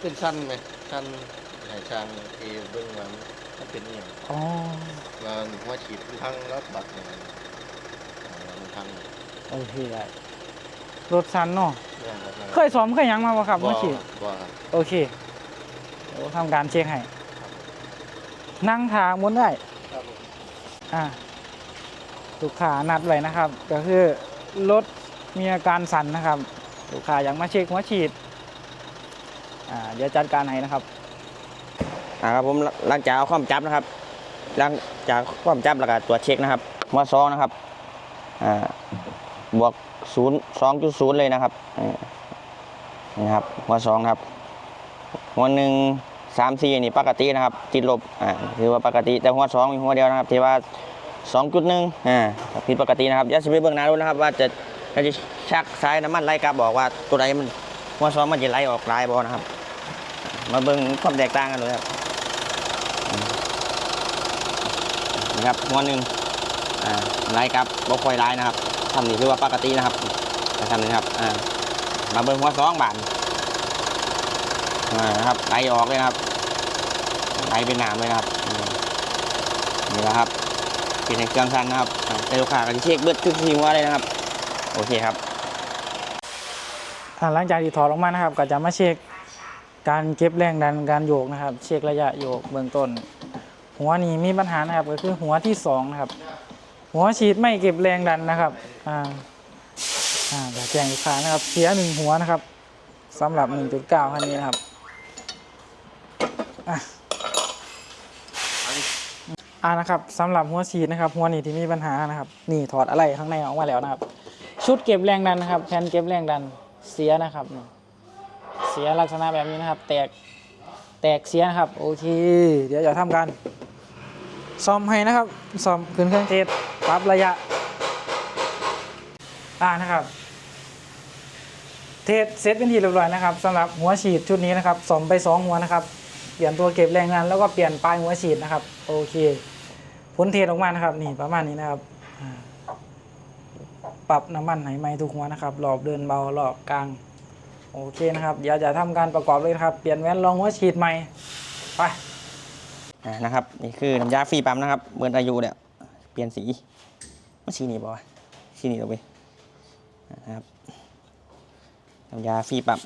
เป็นสั้นไหมสั้นหายช่างเอเบื้องมันมันเป็นอหย่างอ๋อว่าหัวฉีดทั้งแล้วบัดเนี่ยมันทั้งโอเคได้รถสันเนาะเนี่ยครับเคยซ้อมเคยหยังมาบ่ครับบ่เมื่อกี้บ่ครับโอเคเดี๋ยวทำการเช็คให้นั่งทางบนได้ครับผมอ่าลูกค้านัดไว้นะครับ ก็คือรถมีอาการสั่นนะครับ ลูกค้าอยากมาเช็คหัวฉีด อ่าเดี๋ยวจัดการให้นะครับอ่าครับผมหลังจากเอาความจับนะครับหลังจากความจับแล้วก็ตรวจเช็คนะครับหัวซองนะครับอ่าบวกศูนย์สองจุดศูนย์เลยนะครับนี่ครับหัวซองครับหัวหนึ่งสามสี่นี่ปกตินะครับ ติดลบอ่าถือว่าปกติแต่หัวสองมีหัวเดียวนะครับที่ว่าสองจุดหนึ่งอ่าผิดปกตินะครับย่าสิไปเบิ่งหน้าดูนะครับว่าจะเราจะชักสายน้ำมันไล่กลับบอกว่าตัวใดมันหัวสองมันจะไหลออกลายบอนะครับ มาเบิ่งความแตกต่างกันเลยครับนะครับหัวหนึ่งอ่าไล่ครับบ่ค่อยไล่นะครับทำนี่คือว่าปกตินะครับแต่ทำนี่ครับอ่ามาเบิ่งหัวสองบาทอ่านะครับไล่ออกเลยนะครับไล่เป็นหนามเลยนะครับนี่แหละครับเป็นในเครื่องสั้นนะครับแต่ลูกค้าก็จะเช็คเบิดทุกทีหัวเลยนะครับ โอเคครับหลังจากที่ถอดออกมานะครับ ก็จะมาเช็ค การเก็บแรงดันการโยกนะครับ เช็คระยะโยกเบื้องต้น หัวนี้มีปัญหานะครับก็คือหัวที่สองนะครับ หัวฉีดไม่เก็บแรงดันนะครับอ่าอ่าเดี๋ยวแจ้งลูกค้านะครับ เสียหนึ่งหัวนะครับสำหรับ 1.9 คันนี้นะครับอะอ่านะครับสำหรับหัวฉีดนะครับ หัวนี้ที่มีปัญหานะครับ นี่ถอดอะไรข้างในออกมาแล้วนะครับ ชุดเก็บแรงดันนะครับแผ่นเก็บแรงดันเสียนะครับนี่ เสียลักษณะแบบนี้นะครับ แตกแตกเสียนะครับ โอเค เดี๋ยวจะทำการซ่อมให้นะครับซ่อมขึ้นเครื่องเทสปรับระยะอ่านะครับ เทสเซตเป็นที่เรียบร้อยนะครับสำหรับหัวฉีดชุดนี้นะครับซ่อมไปสองหัวนะครับ เปลี่ยนตัวเก็บแรงดันแล้วก็เปลี่ยนปลายหัวฉีดนะครับ โอเคผลเทสออกมานะครับนี่ประมาณนี้นะครับปรับน้ำมันไหไหมทุกหัวนะครับรอบเดินเบารอบกลาง โอเคนะครับ เดี๋ยวจะทำการประกอบเลยนะครับ เปลี่ยนแว่นรองหัวฉีดใหม่ ไปอ่านะครับ นี่คือน้ำยาฟรีปั๊มนะครับเมื่ออายุเนี่ยเปลี่ยนสีมันสีนี้ป่าวะสีนี้ตัวไปนะครับน้ำยาฟรีปั๊ม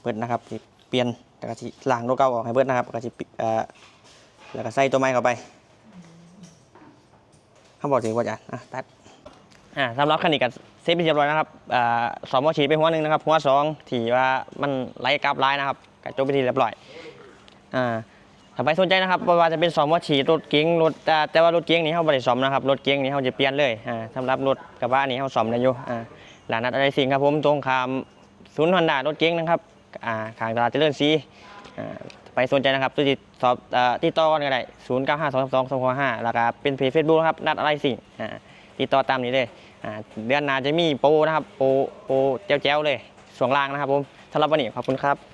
เปิดนะครับสิเปลี่ยนแล้วก็สิล้างตัวเก่าออกให้เบิดนะครับแล้วก็สิปิดเอ่อแล้วก็ใส่ตัวใหม่เข้าไปเขาบอกถึงว่าจะอะตัดอ่าสำหรับคันนี้ก็ เซฟไปเรียบร้อยนะครับอ่าสองหัวฉีดไปหัวหนึ่งนะครับหัวสองที่ว่ามันไหลกลับไล่นะครับก็จบไปทีเรียบร้อยอ่าถ้าไปสนใจนะครับว่าจะเป็นสอมว่าฉีดรถเก๋งรถแต่ว่ารถเก๋งนี่เขาบริสอมนะครับรถเก๋งนี่เขาจะเปลี่ยนเลยอ่าสำหรับรถกระบะนี่เขาสอมได้อยู่อ่าหลานนัดอะไรสิ่งครับผมตรงข้ามศูนย์ฮอนด้ารถเก๋งนะครับอ่าขางตลาดเจริญศรีอ่าไปสนใจนะครับติดสอบอ่าติดต่อกันก็ได้ศูนย์เก้าห้าสองสองสองห้าแล้วก็เป็นเพจเฟซบุ๊กครับนัดอะไรสิ่งอ่าติดต่อตามนี้เลย เดือนหน้าจะมีโปรนะครับโปรโปรเจ้าๆเลยส่วงล่างนะครับผมสำหรับวันนี้ขอบคุณครับ